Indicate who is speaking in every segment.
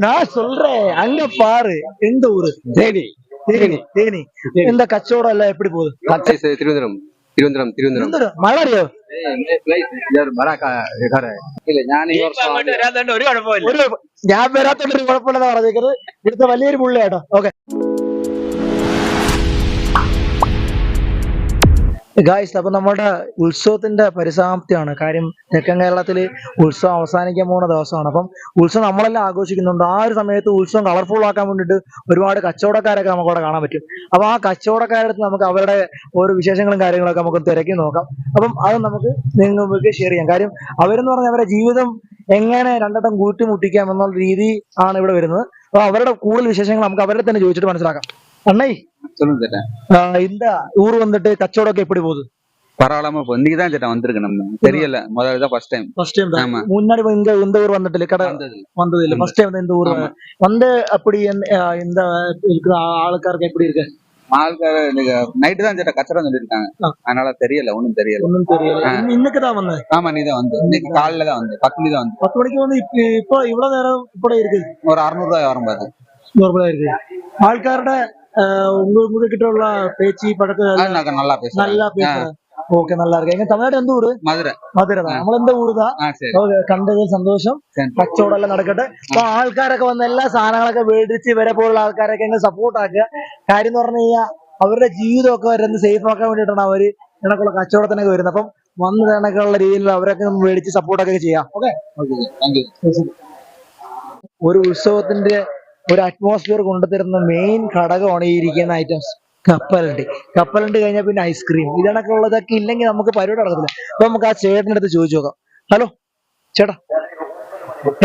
Speaker 1: நான் சொல்றேன் அங்க பாரு எந்த ஊரு
Speaker 2: தேனி
Speaker 1: தேனி தேனி இந்த கச்சோடம் எல்லாம் எப்படி போகுது
Speaker 2: திருவனந்தபுரம் തിരുവനന്തപുരം
Speaker 1: തിരുവനന്തപുരം മഴ അറിയോ
Speaker 2: ഞാൻ
Speaker 1: വരാത്തോണ്ടൊരു കുഴപ്പമില്ലെന്നാ പറഞ്ഞേക്കുന്നത് ഇവിടുത്തെ വലിയൊരു പുള്ളിയാട്ടോ ഓക്കെ ഗായ്സ് അപ്പൊ നമ്മുടെ ഉത്സവത്തിന്റെ പരിസമാപ്തിയാണ്. കാര്യം തെക്കൻ കേരളത്തിൽ ഉത്സവം അവസാനിക്കാൻ പോകുന്ന ദിവസമാണ്. അപ്പം ഉത്സവം നമ്മളെല്ലാം ആഘോഷിക്കുന്നുണ്ട്. ആ ഒരു സമയത്ത് ഉത്സവം കളർഫുൾ ആക്കാൻ വേണ്ടിയിട്ട് ഒരുപാട് കച്ചവടക്കാരൊക്കെ നമുക്ക് അവിടെ കാണാൻ പറ്റും. അപ്പൊ ആ കച്ചവടക്കാരുടെ അടുത്ത് നമുക്ക് അവരുടെ ഓരോ വിശേഷങ്ങളും കാര്യങ്ങളൊക്കെ നമുക്ക് തിരക്കി നോക്കാം. അപ്പം അത് നമുക്ക് നിങ്ങൾക്ക് ഷെയർ ചെയ്യാം. കാര്യം അവരെന്ന് പറഞ്ഞാൽ അവരുടെ ജീവിതം എങ്ങനെ രണ്ടട്ടം കൂട്ടിമുട്ടിക്കാം എന്നുള്ള രീതി ആണ് ഇവിടെ വരുന്നത്. അപ്പൊ അവരുടെ കൂടുതൽ വിശേഷങ്ങൾ നമുക്ക് അവരെ തന്നെ ചോദിച്ചിട്ട് മനസ്സിലാക്കാം. அண்ணை
Speaker 2: சொல்லுங்க
Speaker 1: சேட்டா. இந்த ஊர் வந்துட்டு கச்சோடக்கு எப்படி போகுது?
Speaker 2: பரவாயில்லாம இப்போ இன்னைக்கு தான் சேட்டா வந்திருக்கு நம்ம. தெரியல முதல்ல தான் ஃபர்ஸ்ட் டைம்
Speaker 1: ஃபர்ஸ்ட் டைம் தான். முன்னாடி இந்த இந்த ஊர் வந்துட்டு இல்ல கடை
Speaker 2: வந்தது
Speaker 1: வந்தது இல்ல. ஃபர்ஸ்ட் டைம் இந்த ஊர் வந்து அப்படி இந்த இருக்கிற ஆளுக்காருக்கு எப்படி இருக்கு?
Speaker 2: ஆள்கார எனக்கு நைட்டு தான் சேட்டா கச்சடம் சொல்லியிருக்காங்க. அதனால தெரியல ஒன்றும் தெரியல.
Speaker 1: ஒன்றும் தெரியல. இன்னைக்கு தான் வந்தேன்.
Speaker 2: ஆமா நீ தான் வந்து. இன்னைக்கு காலையில தான் வந்து பத்து மணி தான் வந்து
Speaker 1: பத்து மணிக்கு வந்து இப்போ இவ்வளவு நேரம் இப்படி இருக்கு
Speaker 2: ஒரு அறுநூறுவா வரும் பாரு.
Speaker 1: நூறுபா இருக்கு. ஆள்காரோட നമ്മൾ എന്താ സന്തോഷം. കച്ചവടം നടക്കട്ടെ. അപ്പൊ ആൾക്കാരൊക്കെ വന്ന എല്ലാ സാധനങ്ങളൊക്കെ മേടിച്ച് ഇവരെ പോലുള്ള ആൾക്കാരൊക്കെ എങ്ങനെ സപ്പോർട്ട് ആക്കുക. കാര്യം എന്ന് പറഞ്ഞു കഴിഞ്ഞാൽ അവരുടെ ജീവിതമൊക്കെ വരുന്നത് സേഫ് ആക്കാൻ വേണ്ടിട്ടാണ് അവർ ഇണക്കുള്ള കച്ചവടത്തിനൊക്കെ വരുന്നത്. അപ്പം വന്നു തരണക്കുള്ള രീതിയിൽ അവരൊക്കെ മേടിച്ച് സപ്പോർട്ടൊക്കെ ചെയ്യാം. ഓക്കെ? ഒരു ഉത്സവത്തിന്റെ ഒരു അറ്റ്മോസ്ഫിയർ കൊണ്ടുതരുന്ന മെയിൻ ഘടകമാണ് ഈ ഇരിക്കുന്ന ഐറ്റംസ് കപ്പലണ്ടി കപ്പലണ്ടി കഴിഞ്ഞാൽ പിന്നെ ഐസ്ക്രീം ഇതണൊക്കെ ഉള്ളതൊക്കെ ഇല്ലെങ്കിൽ നമുക്ക് പരിപാടി നടക്കത്തില്ല അപ്പൊ നമുക്ക് ആ ചേട്ടൻ്റെ അടുത്ത് ചോദിച്ചു നോക്കാം ഹലോ ചേട്ടാ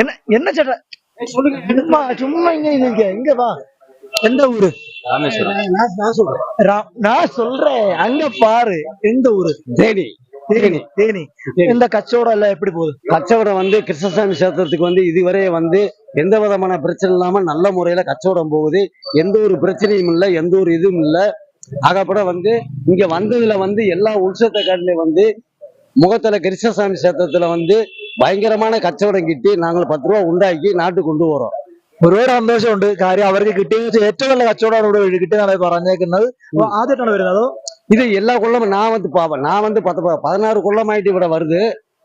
Speaker 1: என்ன என்ன ചേട്ടാ சும்மா சும்மா இங்க நிக்க இங்க வா எந்த ஊரு
Speaker 2: ராமேஸ்வரம்
Speaker 1: நான் நான் சொல்றேன் ரா- நான் சொல்றேன் அங்க பாரு எந்த ஊரு
Speaker 3: தேனி
Speaker 1: தேனி தேனி இந்த கச்சோடம் எல்லாம் எப்படி போகுது
Speaker 3: கச்சவடம் வந்து கிருஷ்ணசாமி சேத்திரத்துக்கு வந்து இதுவரை வந்து எந்த விதமான பிரச்சனை இல்லாம நல்ல முறையில கச்சவடம் போகுது எந்த ஒரு பிரச்சனையும் இல்லை எந்த ஒரு இதுவும் இல்லை ஆகப்பட வந்து இங்க வந்ததுல வந்து எல்லா உற்சவத்தை காட்டில வந்து முகத்துல கிருஷ்ணசாமி சேத்திரத்துல வந்து பயங்கரமான கச்சவடம் கிட்டி நாங்கள் பத்து ரூபா உண்டாக்கி நாட்டுக்கு கொண்டு வரோம்
Speaker 1: ഒരുപാട് സന്തോഷമുണ്ട് കാര്യം അവർക്ക് കിട്ടിയ ഏറ്റവും നല്ല കച്ചവടമാണ് ഇവിടെ കിട്ടിയതാണ് പറഞ്ഞേക്കുന്നത് അപ്പൊ ആദ്യമായിട്ടാണ് വരുന്നത് അതോ
Speaker 3: இது எல்லா குள்ளமும் நான் வந்து பாப்பேன் நான் வந்து பத்து ப- பதினாறு குள்ளமாயிட்டு ഇവിടെ வருது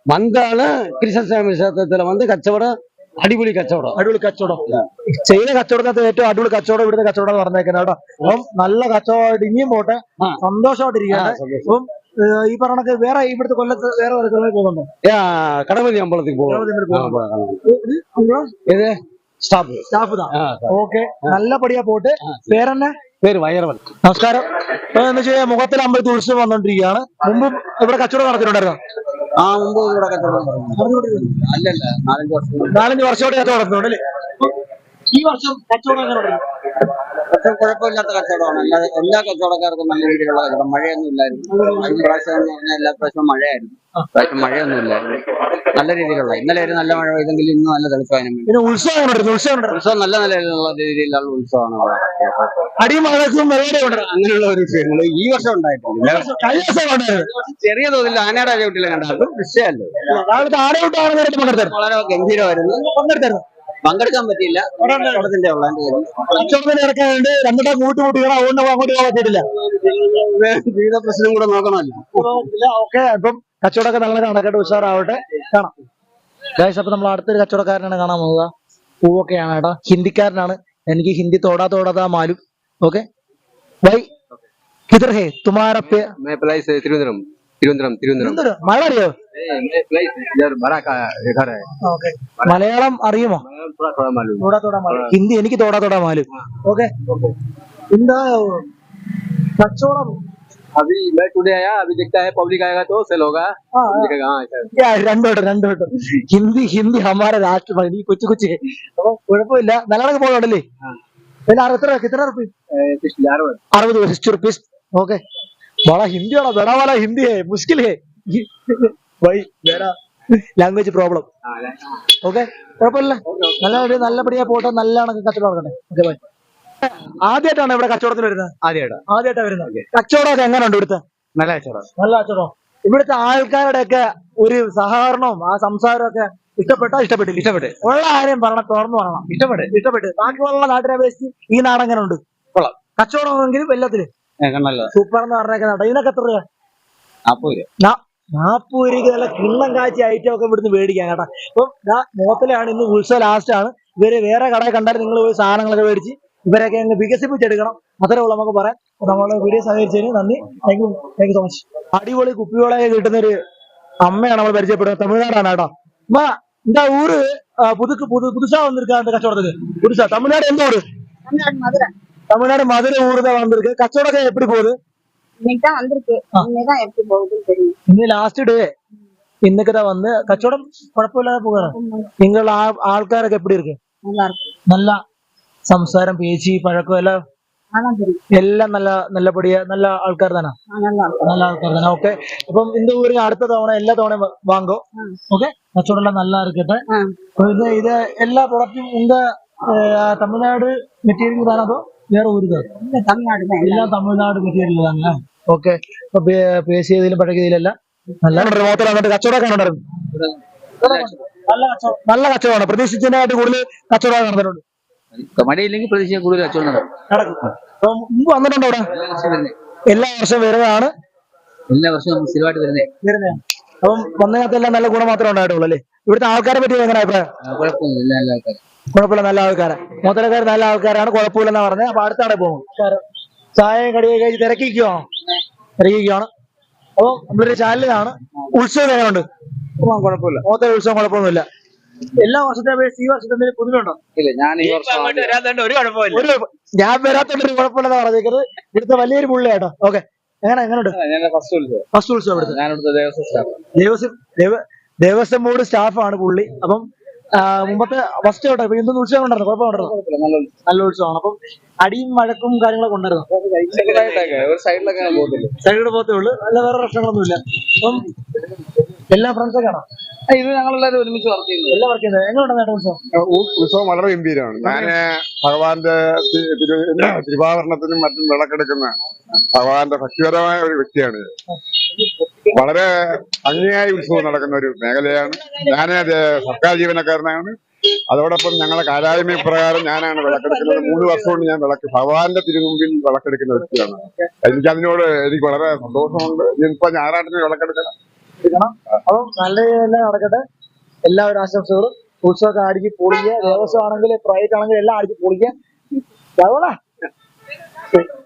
Speaker 3: வந்தாலும் கிருஷ்ணசாமி சேத்திரத்துல வந்து கச்சவடம் അടിപൊളി കച്ചവടം.
Speaker 1: അടിപൊളി കച്ചവടം. ചൈന കച്ചവടത്തിനകത്ത് ഏറ്റവും അടിപൊളി കച്ചവടം ഇവിടുത്തെ കച്ചവടം എന്ന് പറഞ്ഞേക്കുന്നത് കേട്ടോ. അപ്പം നല്ല കച്ചവടം ഇനിയും പോട്ടെ. സന്തോഷമായിട്ടിരിക്കുകയാണ്. അപ്പം ഈ പറഞ്ഞ വേറെ ഇവിടുത്തെ കൊല്ലത്ത് വേറെ പോകുന്നുണ്ടോ?
Speaker 3: കടമതി അമ്പലത്തിൽ പോകും.
Speaker 1: സ്റ്റാഫ്. Staff okay. നല്ല പടിയാ പോട്ട്. പേരെന്നെ?
Speaker 3: പേര് വയറവൻ.
Speaker 1: നമസ്കാരം. എന്താ വെച്ചാൽ മുഖത്തിൽ അമ്പലത്തിൽ ഉത്സവം വന്നോണ്ടിരിക്കുകയാണ്. മുമ്പ് ഇവിടെ കച്ചവടം നടത്തിയിട്ടുണ്ടായിരുന്നു?
Speaker 3: ആ മുമ്പ് ഇവിടെ കച്ചവടം അല്ലല്ല. നാലഞ്ച് വർഷം
Speaker 1: നാലഞ്ച് വർഷമായിട്ട് കച്ചവടം ഈ വർഷം കച്ചവടം?
Speaker 3: പക്ഷെ കുഴപ്പമില്ലാത്ത കച്ചവടമാണ്. എല്ലാ എല്ലാ കച്ചവടക്കാർക്കും നല്ല രീതിയിലുള്ള കച്ചവടം. മഴയൊന്നും ഇല്ലായിരുന്നു. കഴിഞ്ഞ പ്രാവശ്യം എന്ന് പറഞ്ഞാൽ എല്ലാ പ്രാവശ്യവും മഴയായിരുന്നു. പ്രാവശ്യം മഴയൊന്നും ഇല്ലായിരുന്നു. നല്ല രീതിയിലുള്ള. ഇന്നലെ ഒരു നല്ല മഴ പെയ്തെങ്കിൽ ഇന്ന് നല്ല തെളിച്ചതിനും
Speaker 1: പിന്നെ ഉത്സവം
Speaker 3: നല്ല നിലയിലുള്ള രീതിയിലുള്ള ഉത്സവമാണ്.
Speaker 1: അടിയും
Speaker 3: അങ്ങനെയുള്ള ഒരു വിഷയങ്ങൾ ഈ വർഷം ഉണ്ടായിട്ടുണ്ട്.
Speaker 1: കഴിഞ്ഞ ദിവസം ഉണ്ടായിരുന്നു.
Speaker 3: ചെറിയ തോതിൽ ആനയുടെ ചവിട്ടിൽ കണ്ടാലും വിഷയമല്ലേ
Speaker 1: രാവിലത്തെ
Speaker 3: വളരെ ഗംഭീരമായിരുന്നു.
Speaker 1: പങ്കെടുത്തായിരുന്നു.
Speaker 3: പങ്കെടുക്കാൻ പറ്റിയില്ല. ജീവിത പ്രശ്നം കൂടെ നോക്കണമല്ലോ.
Speaker 1: ഓക്കെ. അപ്പം കച്ചവടമൊക്കെ നല്ല നടക്കട്ടെ ഉഷാറാവട്ടെ. കാണാം. അപ്പൊ നമ്മൾ അടുത്തൊരു കച്ചവടക്കാരനാണ് കാണാൻ പോകുക പൂവൊക്കെയാണ് ഏട്ടാ ഹിന്ദിക്കാരനാണ്. എനിക്ക് ഹിന്ദി തോടാ തോടാതാ മാലും. ഓക്കെ? വൈ.
Speaker 2: കിതർഹേ തുമാരപ്പേ തിരുവനന്തപുരം തിരുവനന്തപുരം.
Speaker 1: തിരുവനന്തപുരം. മഴ അറിയോ?
Speaker 2: इधर बड़ा का घर है
Speaker 1: ഓക്കെ മലയാളം അറിയുമോ
Speaker 2: थोड़ा थोड़ा मालूम
Speaker 1: തോടാ തോടാ മാലും ഹിന്ദി എനിക്ക് തോടാ തോടാ മാലും ഓക്കെ എന്താ കച്ചവടം
Speaker 2: अभी मैं टुडे आया अभी देखता है पब्लिक आएगा तो सेल होगा
Speaker 1: ആ,
Speaker 2: दिखेगा हाँ ऐसा
Speaker 1: ആ, രണ്ടോട്ടം രണ്ടോട്ടം ഹിന്ദി ഹിന്ദി ഹമാര രാഷ്ട്രഭാഷ ഈ കൊച്ചു കൊച്ചു അപ്പൊ കുഴപ്പമില്ല നല്ലോണം പോകുന്നുണ്ടല്ലേ പിന്നെ അറുപത്തി എത്ര റുപ്പീ
Speaker 2: यार
Speaker 1: अरबद सिक्सटी रुपीज ओके बड़ा हिंदी वाला बड़ा वाला हिंदी है मुश्किल है വൈ വേറെ ലാംഗ്വേജ് പ്രോബ്ലം ഓക്കെ കുഴപ്പമില്ല. നല്ല ഒരു നല്ല പടിയാ പോട്ടെ. നല്ല കച്ചവടം നടക്കട്ടെ. ബൈ ആദ്യമായിട്ടാണ് ഇവിടെ കച്ചവടത്തിൽ വരുന്നത്?
Speaker 2: ആദ്യമായിട്ട്
Speaker 1: ആദ്യമായിട്ടാണ് വരുന്നത്. കച്ചവടമൊക്കെ എങ്ങനെയുണ്ട് ഇവിടുത്തെ?
Speaker 2: നല്ല കച്ചവടം.
Speaker 1: നല്ല കച്ചവടം. ഇവിടുത്തെ ആൾക്കാരുടെ ഒക്കെ ഒരു സഹകരണവും ആ സംസാരമൊക്കെ ഇഷ്ടപ്പെട്ടാ? ഇഷ്ടപ്പെട്ടില്ല. ഇഷ്ടപ്പെട്ട്. ഉള്ള ആരെയും പറഞ്ഞ തുറന്നു പറയണം. ഇഷ്ടപ്പെട്ട്. ഇഷ്ടപ്പെട്ട്. ബാക്കിയുള്ള നാട്ടിനെ അപേക്ഷിച്ച് ഈ നാട് എങ്ങനെ ഉണ്ട്
Speaker 2: കൊള്ളാം
Speaker 1: എങ്കിലും എല്ലാത്തിലും സൂപ്പർ എന്ന് പറഞ്ഞേക്കുന്ന ഇതിനൊക്കെ എത്ര രൂപ.
Speaker 2: നാപ്പത്
Speaker 1: രൂപയ്ക്ക് നല്ല കിണ്ണം കാച്ചി ഐറ്റം ഒക്കെ ഇവിടുന്ന് മേടിക്കാം കേട്ടോ അപ്പം ദാ മോത്തിലാണ് ഇന്ന് ഉത്സവം ലാസ്റ്റ് ആണ് ഇവര് വേറെ കടയിൽ കണ്ടാൽ നിങ്ങൾ പോയി സാധനങ്ങളൊക്കെ മേടിച്ച് ഇവരൊക്കെ അങ്ങ് വികസിപ്പിച്ചെടുക്കണം അത്രേ ഉള്ളൂ നമുക്ക് പറയാം നമ്മളെ വീഡിയോ സഹകരിച്ചതിന് നന്ദി thank you thank you so much അടിപൊളി കുപ്പിയോളൊക്കെ കിട്ടുന്ന ഒരു അമ്മയാണ് നമ്മൾ പരിചയപ്പെടുന്നത് തമിഴ്നാടാണ് കേട്ടോ അമ്മ இந்த ஊரு அஹ், புதுக்கு புது புதுசா வந்திருக்கா அந்த கச்சவடத்துக்கு புதுசா தமிழ்நாடு எந்த ஊரு
Speaker 4: தமிழ்நாடு மதுரை
Speaker 1: தமிழ்நாடு மதுரை ஊரு தான் வந்திருக்கு கச்சவடம் எப்படி போகுது ഇന്ന് ലാസ്റ്റ് ഡേ ഇന്നൊക്കെ ദാ വന്ന് കച്ചവടം കുഴപ്പമില്ലാതെ പോകാറ് നിങ്ങളുടെ ആ ആൾക്കാരൊക്കെ എപ്പിടി
Speaker 4: ഇരിക്കും?
Speaker 1: നല്ല സംസാരം പേച്ചി പഴക്കം എല്ലാം എല്ലാം നല്ല നല്ലപടിയ. നല്ല ആൾക്കാർ തന്നെ. നല്ല ആൾക്കാർ തന്നെ. ഓക്കെ അപ്പം ഇന്ത് ഊരി അടുത്ത തവണ എല്ലാ തവണയും വാങ്ങോ. ഓക്കെ കച്ചവടം എല്ലാം നല്ല ഇരിക്കട്ടെ ഇത് എല്ലാ പ്രൊഡക്റ്റും ഇന്ത് തമിഴ്നാട് മെറ്റീരിയൽ താനോ അതോ വേറെ
Speaker 4: ഊരുതോ?
Speaker 1: இந்த തമിഴ്നാട് മെറ്റീരിയൽ തന്നെ ഓക്കെ. പി എസ് സി പേശിയതിലും പഴകിയതിലെല്ലാം നല്ല റിമോട്ടിൽ വന്നിട്ട് കച്ചവടമൊക്കെ ഉണ്ടായിരുന്നു നല്ല കച്ചവടം. നല്ല കച്ചവടമാണ്. പ്രതീക്ഷിച്ചതിനായിട്ട് കൂടുതൽ കച്ചവടം നടന്നിട്ടുണ്ട്.
Speaker 2: മഴയില്ലെങ്കിൽ പ്രതീക്ഷ കൂടുതൽ കച്ചവടം നടക്കും.
Speaker 1: മുമ്പ് വന്നിട്ടുണ്ടോ അവിടെ?
Speaker 2: എല്ലാ വർഷവും വരുന്നേ.
Speaker 1: എല്ലാ വർഷവും വരുന്നതാണ്.
Speaker 2: എല്ലാ വർഷവും സ്ഥിരമായിട്ട് വരുന്നേ.
Speaker 1: വരുന്നേ അപ്പം വന്നതിനകത്തെല്ലാം നല്ല ഗുണം മാത്രമേ ഉണ്ടായിട്ടുള്ളൂ അല്ലേ? ഇവിടുത്തെ ആൾക്കാരെ പറ്റി എങ്ങനെ അഭിപ്രായം? കുഴപ്പമില്ല നല്ല ആൾക്കാരെ. മൊത്തക്കാർ നല്ല ആൾക്കാരാണ് കുഴപ്പമില്ലെന്നാ പറഞ്ഞത് അപ്പൊ അടുത്താണെ പോകും ചായ കടിയൊക്കെ കഴിച്ച് തിരക്കിക്കുവാണോ തിരക്കിക്കുവാണ് അപ്പൊ നമ്മളൊരു ചാനലിലാണ്. ഉത്സവം എങ്ങനെയുണ്ട്?
Speaker 2: കുഴപ്പമില്ല.
Speaker 1: മൊത്തം ഉത്സവം കുഴപ്പമൊന്നുമില്ല. എല്ലാ വർഷത്തെ അപേക്ഷിച്ച് ഈ വർഷത്തെ എന്തെങ്കിലും പുതുമയുണ്ടോ?
Speaker 2: ഇല്ല ഞാൻ ഈ വർഷം
Speaker 1: ഒരു കുഴപ്പമില്ല. ഞാൻ വരാത്തോണ്ട് ഒരു കുഴപ്പമില്ലെന്ന് പറഞ്ഞേക്കുന്നത് ഇവിടുത്തെ വലിയൊരു പുള്ളിയാട്ടോ. ഓക്കെ. എങ്ങനെ എങ്ങനെയുണ്ട്?
Speaker 2: ഞാൻ ഫസ്റ്റ് വിളിച്ചത്.
Speaker 1: ഫസ്റ്റ് ഉത്സവം ഇവിടുത്തെ
Speaker 2: ഞാൻ ഇവിടുത്തെ ദേവസ്വം സ്റ്റാഫ്.
Speaker 1: ദേവസ്വം ദേവ- ദേവസ്വം ബോർഡ് സ്റ്റാഫാണ് പുള്ളി. അപ്പം മുമ്പത്തെ ഫസ്റ്റ് കേട്ടോ ഇപ്പൊ ഇന്നൊന്നും ഉത്സവം ഉണ്ടായിരുന്നു കുഴപ്പമുണ്ടായിരുന്നു
Speaker 2: നല്ല
Speaker 1: ഉത്സവമാണ്. അപ്പം അടിയും മഴക്കും കാര്യങ്ങളൊക്കെ ഉണ്ടായിരുന്നു?
Speaker 2: സൈഡിലൊക്കെ
Speaker 1: പോത്തേ ഉള്ളൂ. അല്ല വേറെ പ്രശ്നങ്ങളൊന്നുമില്ല. അപ്പം എല്ലാ ഫ്രണ്ട്സൊക്കെ ആണോ?
Speaker 2: ഇത് ഞങ്ങളെല്ലാവരും ഒരുമിച്ച് വർക്ക് ചെയ്യുന്നു
Speaker 1: എല്ലാം വർക്ക് ചെയ്യുന്നത്. എങ്ങനെയുണ്ടായിരുന്നു നേട്ടം ഉത്സവം?
Speaker 5: ഉത്സവം വളരെ ഗംഭീരമാണ്. ഞാൻ ഭഗവാന്റെ തിരുവാഭരണത്തിനും മറ്റും വിളക്കെടുക്കുന്ന ഭഗവാന്റെ ഭക്തിപരമായ ഒരു വ്യക്തിയാണ്. വളരെ ഭംഗിയായി ഉത്സവം നടക്കുന്ന ഒരു മേഖലയാണ്. ഞാൻ സർക്കാർ ജീവനക്കാരനാണ്. അതോടൊപ്പം ഞങ്ങളെ കാലായ്മ പ്രകാരം ഞാനാണ് വിളക്കെടുക്കുന്നത്. മൂന്ന് വർഷം കൊണ്ട് ഞാൻ വിളക്ക് ഭഗവാന്റെ തിരുമുമ്പിൽ വിളക്കെടുക്കുന്ന വ്യക്തിയാണ്. എനിക്ക് അതിനോട് എനിക്ക് വളരെ സന്തോഷമുണ്ട്. ഇനിയിപ്പോ ഞായറാട്ടിന് വിളക്കെടുക്കണം.
Speaker 1: അപ്പം നല്ല രീതിയിൽ നടക്കട്ടെ. എല്ലാവരും ആശംസകളും. ഉത്സവമൊക്കെ അടിച്ച് പൊളിക്കുക ദേവസ്വം ആണെങ്കിൽ പ്രൈവറ്റ് ആണെങ്കിൽ എല്ലാം അടിച്ച് പൊളിക്കുക